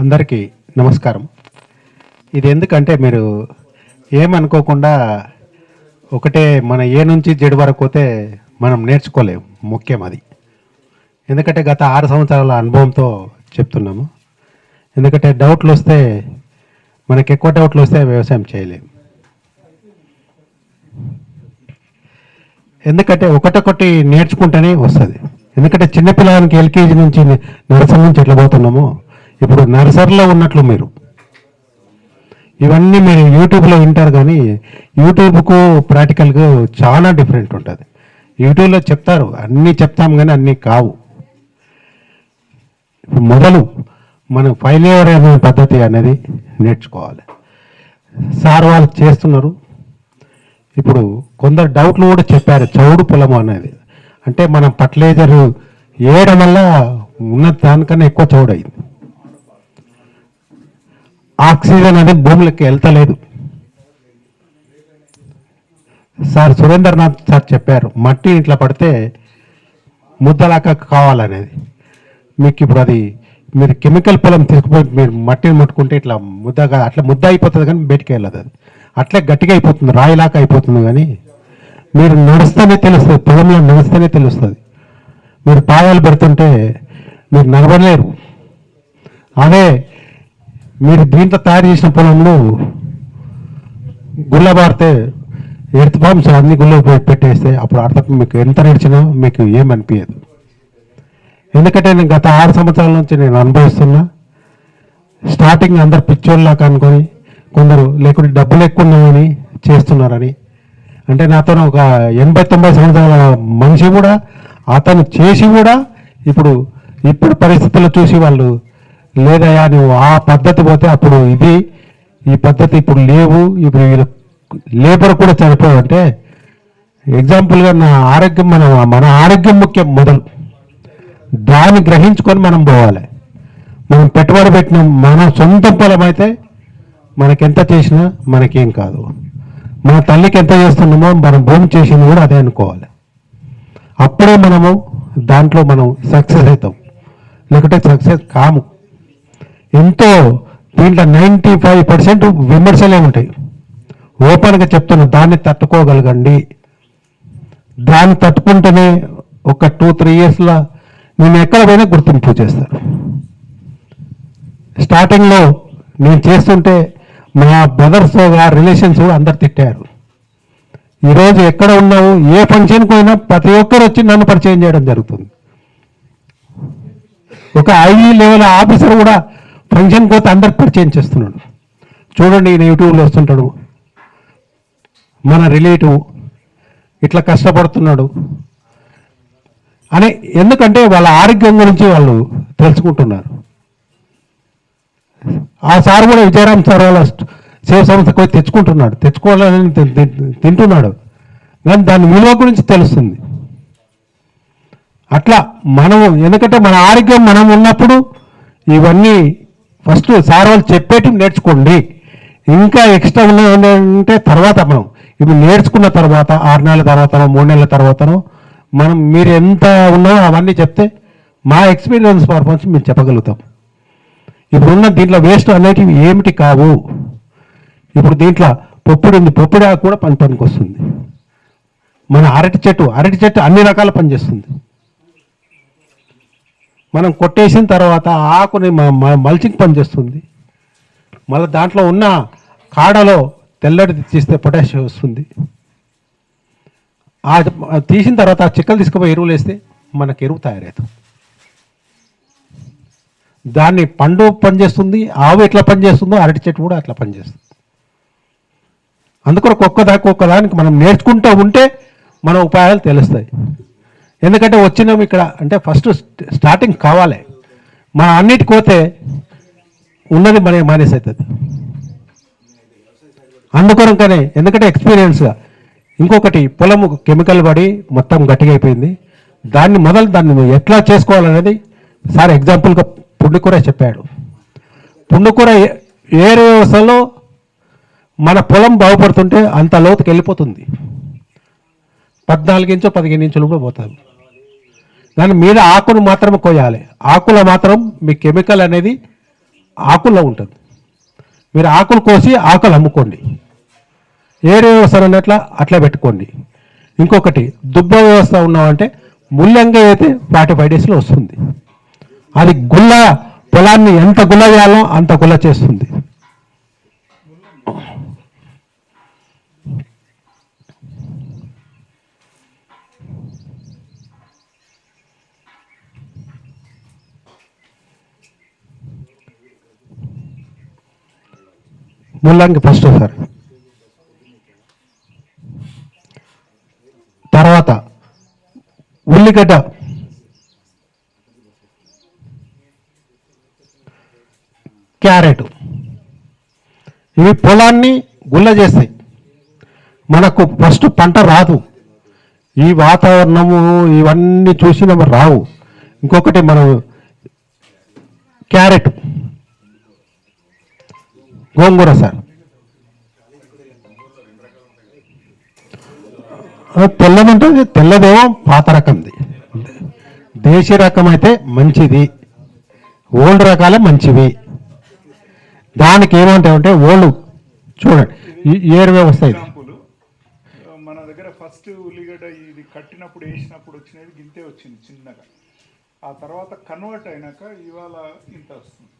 అందరికీ నమస్కారం. ఇది ఎందుకంటే మీరు ఏమనుకోకుండా ఒకటే మన ఏ నుంచి జెడ్ వరకు పోతే మనం నేర్చుకోలేము ముఖ్యం అది. ఎందుకంటే గత ఆరు సంవత్సరాల అనుభవంతో చెప్తున్నాము. ఎందుకంటే డౌట్లు వస్తే మనకి ఎక్కువ డౌట్లు వస్తే వ్యవసాయం చేయలేము ఎందుకంటే ఒకటొకటి నేర్చుకుంటేనే వస్తుంది. ఎందుకంటే చిన్నపిల్లలకి ఎల్కేజీ నుంచి నర్సరీ నుంచి ఎట్లా పోతున్నామో ఇప్పుడు నర్సరీలో ఉన్నట్లు మీరు. ఇవన్నీ మీరు యూట్యూబ్లో వింటారు కానీ యూట్యూబ్కు ప్రాక్టికల్కు చాలా డిఫరెంట్ ఉంటుంది. యూట్యూబ్లో చెప్తారు అన్నీ చెప్తాం కానీ అన్నీ కావు. మొదలు మనం ఫైల్ అనే పద్ధతి అనేది నేర్చుకోవాలి. సార్ వాళ్ళు చేస్తున్నారు. ఇప్పుడు కొందరు డౌట్లు కూడా చెప్పారు చౌడు పొలము అనేది. అంటే మనం ఫర్టిలైజర్ వేయడం వల్ల ఉన్న దానికన్నా ఎక్కువ చౌడు అయింది ఆక్సిజన్ అనేది భూమిలోకి వెళ్తలేదు. సార్ సురేంద్రనాథ్ సార్ చెప్పారు మట్టి ఇట్లా పడితే ముద్దలాగా కావాలనేది. మీకు ఇప్పుడు అది మీరు కెమికల్ పొలం తీసుకుపోయి మీరు మట్టిని ముట్టుకుంటే ఇట్లా ముద్దగా అట్లా ముద్ద అయిపోతుంది కానీ బయటికి వెళ్ళదు అది. అట్లే గట్టిగా అయిపోతుంది రాయిలాగా అయిపోతుంది కానీ మీరు నడుస్తేనే తెలుస్తుంది పొలంలో నడుస్తేనే తెలుస్తుంది. మీరు పాయాలు పెడుతుంటే మీరు నడవలేరు. అదే మీరు దీంతో తయారు చేసిన పొలంలో గుళ్ళబారితే ఎర్త్ బాంబ్స్ అన్ని గుళ్ళు పెట్టేస్తే అప్పుడు అర్థం మీకు ఎంత నడిచినా మీకు ఏమనిపించదు ఎందుకంటే నేను గత ఆరు సంవత్సరాల నుంచి నేను అనుభవిస్తున్నా స్టార్టింగ్ అందరు పిచ్చోళ్ళలాగా అనుకొని కొందరు లేకుంటే డబ్బులు ఎక్కువ ఉన్నాయని చేస్తున్నారని. అంటే నాతో ఒక ఎనభై తొంభై సంవత్సరాల మనిషి కూడా అతను చేసి కూడా ఇప్పుడు ఇప్పుడు పరిస్థితుల్లో చూసి వాళ్ళు లేదయా నువ్వు ఆ పద్ధతి పోతే అప్పుడు ఇది ఈ పద్ధతి ఇప్పుడు లేవు ఇప్పుడు వీళ్ళు లేబర్ కూడా చనిపోవంటే ఎగ్జాంపుల్గా నా ఆరోగ్యం మన మన ఆరోగ్యం ముఖ్యం మొదలు. దాన్ని గ్రహించుకొని మనం పోవాలి. మనం పెట్టుబడి పెట్టిన మన సొంత పొలం అయితే మనకెంత చేసినా మనకేం కాదు. మన తల్లికి ఎంత చేస్తున్నామో మనం భూమి చేసింది కూడా అదే అనుకోవాలి. అప్పుడే మనము దాంట్లో మనం సక్సెస్ అవుతాం. లేకుంటే సక్సెస్ కాము. ఎంతో దీంట్లో నైంటీ ఫైవ్ పర్సెంట్ విమర్శలే ఉంటాయి. ఓపెన్గా చెప్తున్నా దాన్ని తట్టుకోగలగండి. దాన్ని తట్టుకుంటేనే ఒక టూ త్రీ ఇయర్స్లో నేను ఎక్కడ పోయినా గుర్తింపు చేస్తాను. స్టార్టింగ్లో నేను చేస్తుంటే మా బ్రదర్స్ రిలేషన్స్ అందరు తిట్టారు. ఈరోజు ఎక్కడ ఉన్నావు ఏ ఫంక్షన్కి పోయినా ప్రతి ఒక్కరు వచ్చి నన్ను పరిచయం చేయడం జరుగుతుంది. ఒక ఐఈ లెవెల్ ఆఫీసర్ కూడా ఫంక్షన్ పోతే అందరికి పరిచయం చేస్తున్నాడు. చూడండి ఈయన యూట్యూబ్లో వస్తుంటాడు. మన రిలేటివ్ ఇట్లా కష్టపడుతున్నాడు. అని ఎందుకంటే వాళ్ళ ఆరోగ్యం గురించి వాళ్ళు తెలుసుకుంటున్నారు. ఆ సార్ కూడా విజయరామ్ సార్ వాళ్ళ సేవ సంస్థకు పోయి తెచ్చుకుంటున్నాడు. తెచ్చుకోవాలని తింటున్నాడు. కానీ దాని విలువ గురించి తెలుస్తుంది. అట్లా మనం ఎందుకంటే మన ఆరోగ్యం మనం ఉన్నప్పుడు ఇవన్నీ ఫస్ట్ సార్ వాళ్ళు చెప్పేటి నేర్చుకోండి. ఇంకా ఎక్స్ట్రా ఉన్నదంటే తర్వాత మనం ఇప్పుడు నేర్చుకున్న తర్వాత ఆరు నెలల తర్వాతనో మూడు నెలల తర్వాతనో మనం మీరు ఎంత ఉన్నారో అవన్నీ చెప్తే మా ఎక్స్పీరియన్స్ పర్పన్స్ మేము చెప్పగలుగుతాం. ఇప్పుడున్న దీంట్లో వేస్ట్ అనేటివి ఏమిటి కావు? ఇప్పుడు దీంట్లో పొప్పుడు ఉంది పొప్పుడా కూడా పని పనికి వస్తుంది. మన అరటి చెట్టు అరటి చెట్టు అన్ని రకాల పనిచేస్తుంది. మనం కొట్టేసిన తర్వాత ఆకుని మల్చింగ్ పని చేస్తుంది. మళ్ళీ దాంట్లో ఉన్న కాడలో తెల్లటిది తీస్తే పొటాషియం వస్తుంది. ఆ తీసిన తర్వాత ఆ చిక్కలు తీసుకుపోయి ఎరువులు వేస్తే మనకు ఎరువు తయారవుతుంది. దాన్ని పండు పనిచేస్తుంది ఆవు ఎట్లా పనిచేస్తుందో అరటి చెట్టు కూడా అట్లా పనిచేస్తుంది అందుకొరకు ఒక్కదానికి ఒక్కదానికి మనం నేర్చుకుంటూ ఉంటే మన ఉపాయాలు తెలుస్తాయి. ఎందుకంటే వచ్చినాం ఇక్కడ అంటే ఫస్ట్ స్టార్టింగ్ కావాలి. మన అన్నిటి పోతే ఉన్నది మన మానేసి అవుతుంది అందుకొరకనే ఎందుకంటే ఎక్స్పీరియన్స్గా ఇంకొకటి పొలము కెమికల్ పడి మొత్తం గట్టిగా అయిపోయింది దాన్ని మొదలు దాన్ని ఎట్లా చేసుకోవాలనేది సార్ ఎగ్జాంపుల్గా పుండుకూర చెప్పాడు. పుండుకూర ఏ- ఏ వ్యవస్థలో మన పొలం బాగుపడుతుంటే అంత లోతుకి వెళ్ళిపోతుంది పద్నాలుగు ఇంచు పదిహేను ఇంచులు కూడా పోతుంది. దాని మీద ఆకును మాత్రమే కోయాలి. ఆకులో మాత్రం మీ కెమికల్ అనేది ఆకుల్లో ఉంటుంది. మీరు ఆకులు కోసి ఆకులు అమ్ముకోండి. ఏడు వ్యవస్థ ఉన్నట్ల అట్లా పెట్టుకోండి. ఇంకొకటి దుబ్బ వ్యవస్థ ఉన్నామంటే ముల్లంగా అయితే ఫార్టీ ఫైవ్ డేస్లో వస్తుంది. అది గుల్ల పొలాన్ని ఎంత గుల్ల చేయాలో అంత గుల్ల చేస్తుంది. ముల్లంగి ఫస్ట్ సార్ తర్వాత ఉల్లిగడ్డ. క్యారెట్. ఇవి పొలాన్ని గుల్ల చేస్తాయి మనకు ఫస్ట్ పంట రాదు. ఈ వాతావరణము ఇవన్నీ చూసి చూసిన రావు. ఇంకొకటి మనం క్యారెట్. గోంగూర సార్. తెల్లదంటే తెల్లదేమో పాత రకంది. దేశీ రకం అయితే మంచిది. ఓల్డ్ రకాలే మంచివి. దానికి ఏమంటామంటే ఓల్డ్ చూడండి. ఏరు వ్యవస్థ ఇది. మన దగ్గర ఫస్ట్ ఉల్లిగడ్డ ఇది కట్టినప్పుడు వేసినప్పుడు వచ్చినది గింతే వచ్చింది చిన్నగా. ఆ తర్వాత కన్వర్ట్ అయినాక ఇవాళ ఇంత వస్తుంది.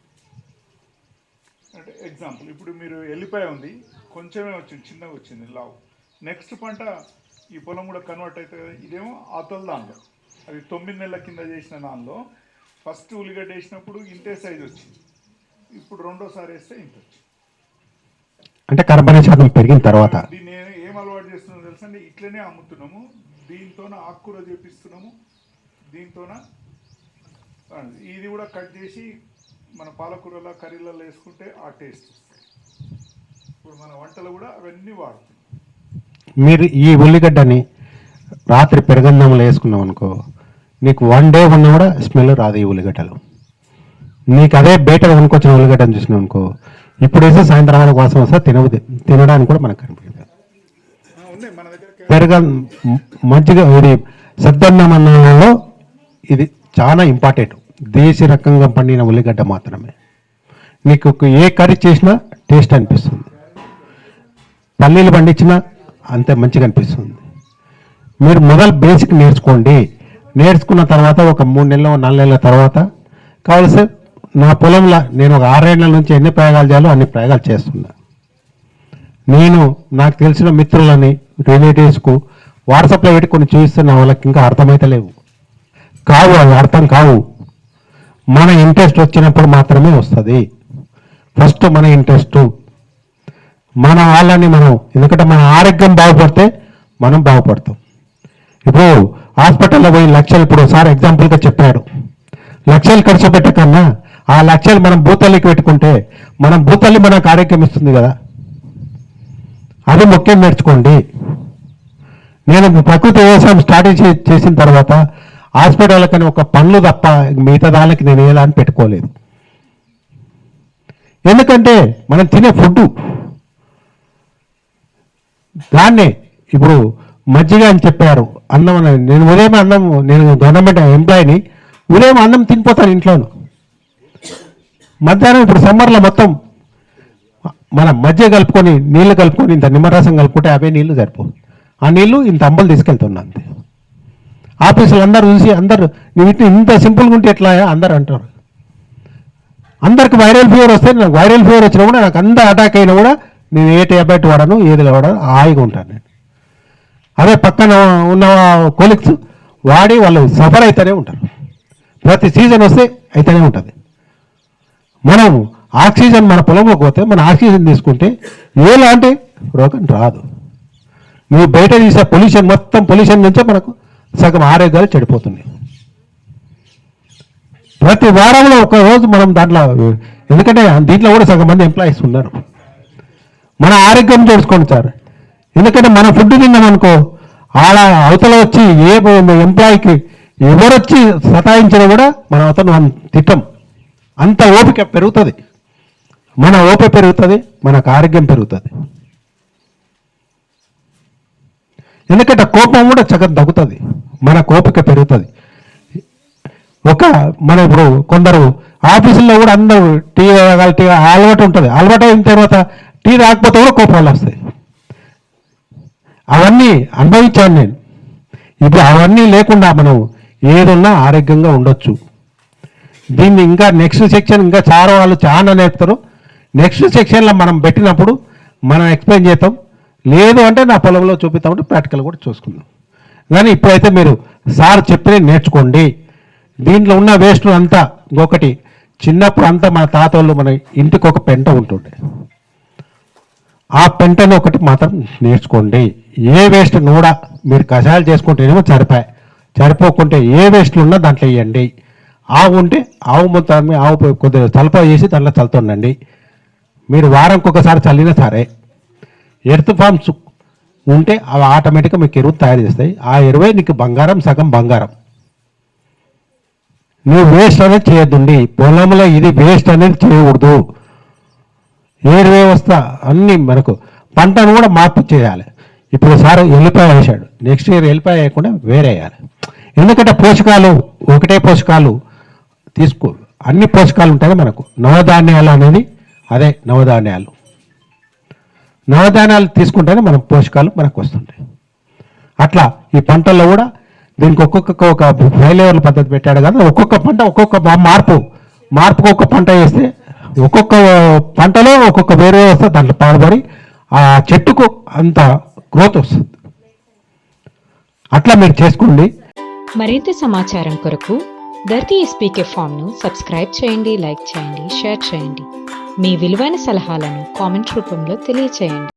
అంటే ఎగ్జాంపుల్ ఇప్పుడు మీరు ఎల్లిపాయ ఉంది కొంచెమే వచ్చింది చిన్నగా వచ్చింది లావు. నెక్స్ట్ పంట ఈ పొలం కూడా కన్వర్ట్ అవుతుంది కదా ఇదేమో అతల దానిలో. అది తొమ్మిది నెలల కింద చేసిన దానిలో ఫస్ట్ ఉల్లిగడ్డ వేసినప్పుడు ఇంతే సైజ్ వచ్చింది. ఇప్పుడు రెండోసారి వేస్తే ఇంత వచ్చింది. అంటే కర్బన శాతం పెరిగిన తర్వాత. దీన్ని ఏ- ఏం అలవాటు చేస్తున్నాం తెలుసండి? ఇట్లనే అమ్ముతున్నాము దీంతోన ఆకుకూర చేపిస్తున్నాము దీంతోన ఇది కూడా కట్ చేసి మన పాలకూరల కర్రీలలో వేసుకుంటే ఆ టేస్ట్ వస్తుంది. ఇప్పుడు మన వంటలు కూడా అవన్నీ వాడుతున్నాం. మీరు ఈ ఉల్లిగడ్డని రాత్రి పెరగన్నంలో వేసుకున్నాం అనుకో నీకు వన్ డే ఉన్నా కూడా స్మెల్ రాదు ఈ ఉల్లిగడ్డలు. నీకు అదే బయట కొనుక్కొచ్చిన ఉల్లిగడ్డను చూసినావు అనుకో ఇప్పుడు వేస్తే సాయంత్రం వాసన వస్తే తినవు తినడానికి కూడా మనకు కనిపించదు. పెరగ మజ్జిగ ఇది సద్దన్నం అన్నంలో ఇది చాలా ఇంపార్టెంట్ దేశీ రకంగా పండిన ఉల్లిగడ్డ మాత్రమే. నీకు ఏ కర్రీ చేసినా టేస్ట్ అనిపిస్తుంది. పల్లీలు పండించినా అంతే మంచిగా అనిపిస్తుంది. మీరు మొదలు బేసిక్ నేర్చుకోండి. నేర్చుకున్న తర్వాత ఒక మూడు నెలలు నాలుగు నెలల తర్వాత కావలసి నా పొలంలో నేను ఒక ఆరేళ్ళ నుంచి ఎన్ని ప్రయోగాలు చేయాలో అన్ని ప్రయోగాలు చేస్తున్నా. నేను నాకు తెలిసిన మిత్రులని రిలేటివ్స్కు వాట్సాప్లో పెట్టి కొన్ని చూపిస్తున్న వాళ్ళకి ఇంకా అర్థమైతే లేవు. కావు అవి అర్థం కావు. మన ఇంట్రెస్ట్ వచ్చినప్పుడు మాత్రమే వస్తుంది. ఫస్ట్ మన ఇంట్రెస్ట్ మన వాళ్ళని మనం ఎందుకంటే మన ఆరోగ్యం బాగుపడితే మనం బాగుపడతాం. ఇప్పుడు హాస్పిటల్లో పోయి లక్షలు ఇప్పుడు సార్ ఎగ్జాంపుల్గా చెప్పాడు. లక్షలు ఖర్చు పెట్టకన్నా ఆ లక్షలు మనం భూతల్లికి పెట్టుకుంటే మనం భూతల్లి మనకు ఆరోగ్యం ఇస్తుంది కదా. అది ముఖ్యం నేర్చుకోండి. నేను ప్రకృతి వ్యవసాయం స్టార్ట్ చేసిన తర్వాత హాస్పిటల్కని ఒక పనులు తప్ప మిగతా దానికి నేను ఎలా అని పెట్టుకోలేదు. ఎందుకంటే మనం తినే ఫుడ్ దాన్నే ఇప్పుడు మజ్జిగ అని చెప్పారు. అన్నం అని నేను ఉదయం అన్నం నేను గవర్నమెంట్ ఎంప్లాయీని ఉదయం అన్నం తినిపోతాను ఇంట్లోను. మధ్యాహ్నం ఇప్పుడు సమ్మర్లో మొత్తం మన మధ్య కలుపుకొని నీళ్ళు కలుపుకొని ఇంత నిమ్మరసం కలుపుకుంటే అవే నీళ్ళు సరిపో ఆ నీళ్ళు ఇంత అంబలు తీసుకెళ్తున్నా అంతే. ఆఫీసులు అందరు చూసి అందరు నువ్వు ఇట్లా ఇంత సింపుల్గా ఉంటే ఎట్లా అందరు అంటారు. అందరికి వైరల్ ఫీవర్ వస్తే నాకు వైరల్ ఫీవర్ వచ్చినా కూడా నాకు అంత అటాక్ అయినా కూడా నేను ఏ ట్యాబ్లెట్ వాడను ఏది వాడను హాయిగా ఉంటాను నేను. అదే పక్కన ఉన్న కొలిక్స్ వాడి వాళ్ళు సఫర్ అవుతూనే ఉంటారు. ప్రతి సీజన్ వస్తే అయితేనే ఉంటుంది. మనం ఆక్సిజన్ మన పొలంలోకి పోతే మన ఆక్సిజన్ తీసుకుంటే ఏలాంటి రోగం రాదు. నువ్వు బయట తీసే పొల్యూషన్ మొత్తం పొల్యూషన్ నుంచే మనకు సగం ఆరోగ్యాలు చెడిపోతున్నాయి. ప్రతి వారంలో ఒక రోజు మనం దాంట్లో ఎందుకంటే దీంట్లో కూడా సగం మంది ఎంప్లాయీస్ ఉన్నారు. మన ఆరోగ్యం చూసుకోండి సార్. ఎందుకంటే మన ఫుడ్ తిన్నామనుకో ఆడ అవతల వచ్చి ఏ ఎంప్లాయీకి ఎవరొచ్చి సతాయించినా కూడా మనం అతను మనం తిట్టం. అంత ఓపిక పెరుగుతుంది. మన ఓపిక పెరుగుతుంది మనకు ఆరోగ్యం పెరుగుతుంది. ఎందుకంటే కోపం కూడా చక్కగా తగ్గుతుంది. మన కోపిక పెరుగుతుంది. ఒక మన ఇప్పుడు కొందరు ఆఫీసుల్లో కూడా అందరూ టీ తాగాలి టీ అలవాటు ఉంటుంది. అలవాటు అయిన తర్వాత టీ రాకపోతే కూడా కోపాలు వస్తాయి. అవన్నీ అనుభవించాను నేను. ఇప్పుడు అవన్నీ లేకుండా మనం ఏదున్నా ఆరోగ్యంగా ఉండొచ్చు. దీన్ని ఇంకా నెక్స్ట్ సెక్షన్ ఇంకా చాలా వాళ్ళు చాలా నేర్పుతారు. నెక్స్ట్ సెక్షన్లో మనం పెట్టినప్పుడు మనం ఎక్స్ప్లెయిన్ చేస్తాం. లేదు అంటే నా పొలంలో చూపిస్తామంటే ప్రాక్టికల్ కూడా చూసుకున్నాం కానీ ఇప్పుడైతే మీరు సార్ చెప్పిన నేర్చుకోండి. దీంట్లో ఉన్న వేస్ట్లు అంతా ఇంకొకటి చిన్నప్పుడు అంతా మన వాళ్ళు మన ఇంటికి ఒక పెంట ఉంటుండే. ఆ పెంటని ఒకటి మాత్రం నేర్చుకోండి. ఏ వేస్ట్ కూడా మీరు కషాయాలు చేసుకుంటేనేమో చరిపాయి చరిపోకుంటే ఏ వేస్ట్లు ఉన్నా దాంట్లో వేయండి. ఆవు ఉంటే ఆవు మొత్తాన్ని ఆవు కొద్దిగా తలప చేసి దాంట్లో చల్లుతుండండి మీరు వారంకి ఒకసారి చల్లినా సరే ఎర్త్ ఫామ్స్ ఉంటే అవి ఆటోమేటిక్గా మీకు ఎరువు తయారు చేస్తాయి. ఆ ఎరువే నీకు బంగారం సగం బంగారం. నువ్వు వేస్ట్ అనేది చేయొద్దండి. పొలంలో ఇది వేస్ట్ అనేది చేయకూడదు. ఏడు వ్యవస్థ అన్ని మనకు పంటను కూడా మార్పు చేయాలి. ఇప్పుడు సార్ ఎల్లిపాయ వేశాడు. నెక్స్ట్ ఇయర్ ఎల్లిపాయ వేయకుండా వేరే వేయాలి. ఎందుకంటే పోషకాలు ఒకటే పోషకాలు తీసుకో అన్ని పోషకాలు ఉంటాయి మనకు. నవధాన్యాలు అనేది అదే నవధాన్యాలు. నవధాన్యాలు తీసుకుంటేనే మనం పోషకాలు మనకు వస్తుంటాయి. అట్లా ఈ పంటల్లో కూడా దీనికి ఒక్కొక్క ఒక హై లెవెల్ పద్ధతి పెట్టాడు కదా ఒక్కొక్క పంట ఒక్కొక్క మార్పు మార్పుకు ఒక్క పంట వేస్తే ఒక్కొక్క పంటలో ఒక్కొక్క వేరే వస్తే దాంట్లో పాల్పడి ఆ చెట్టుకు అంత గ్రోత్ వస్తుంది. అట్లా మీరు చేసుకోండి. మరింత సమాచారం కొరకు ధర్తీ ఎస్పీకే ఫామ్ను సబ్స్క్రైబ్ చేయండి లైక్ చేయండి షేర్ చేయండి. మీ విలువైన సలహాలను కామెంట్ రూపంలో తెలియచేయండి.